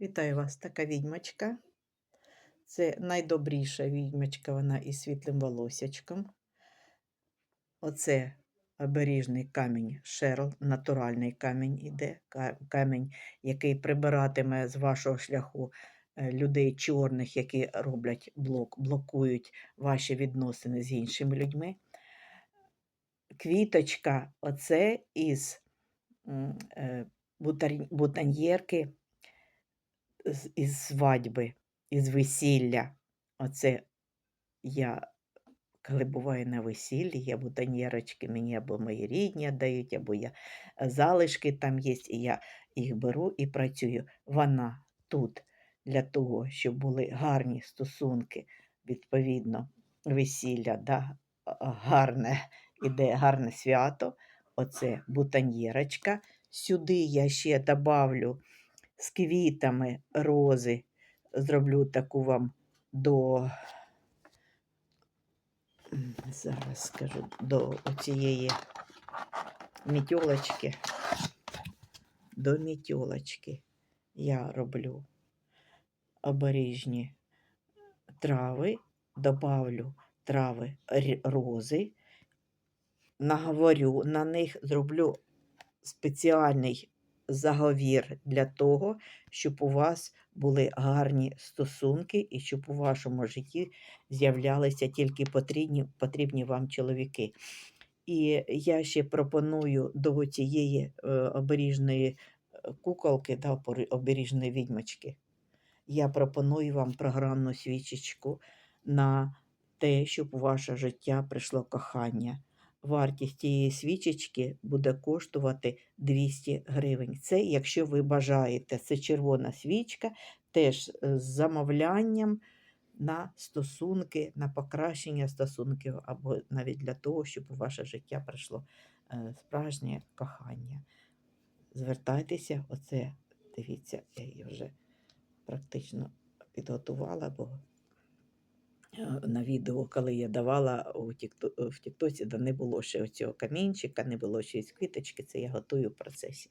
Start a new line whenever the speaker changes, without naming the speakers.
Вітаю вас, така відьмочка. Це найдобріша відьмочка, вона із світлим волосячком. Оце оберіжний камінь Шерл, натуральний камінь іде, камінь, який прибиратиме з вашого шляху е, людей чорних, які роблять блок, блокують ваші відносини з іншими людьми. Квіточка, оце із м, із свадьби, із весілля. Оце я, коли буваю на весіллі, я бутоньєрочки мені або мої рідні дають, або я е, залишки там є, і я їх беру і працюю. Вона тут для того, щоб були гарні стосунки, відповідно, весілля, да, гарне, іде гарне свято. Оце бутоньєрочка. Сюди я ще добавлю з квітами рози. Зроблю таку вам до, зараз скажу, до цієї мітьолочки. До мітьолочки я роблю обережні трави, добавлю трави рози, наговорю на них, зроблю спеціальний заговір для того, щоб у вас були гарні стосунки і щоб у вашому житті з'являлися тільки потрібні, потрібні вам чоловіки. І я ще пропоную до цієї е, оберіжної е, куколки, да, оберіжної відьмочки. Я пропоную вам програмну свічечку на те, щоб у ваше життя прийшло кохання. Вартість цієї свічечки буде коштувати 200 гривень. Це, якщо ви бажаєте, це червона свічка, теж е, з замовлянням на стосунки, на покращення стосунків, або навіть для того, щоб у ваше життя прийшло е, справжнє кохання. Звертайтеся, оце, дивіться, я її вже практично підготувала, бо на відео, коли я давала у Тіктоці, да не було ще оцього камінчика, не було ще із квіточки, це я готую в процесі.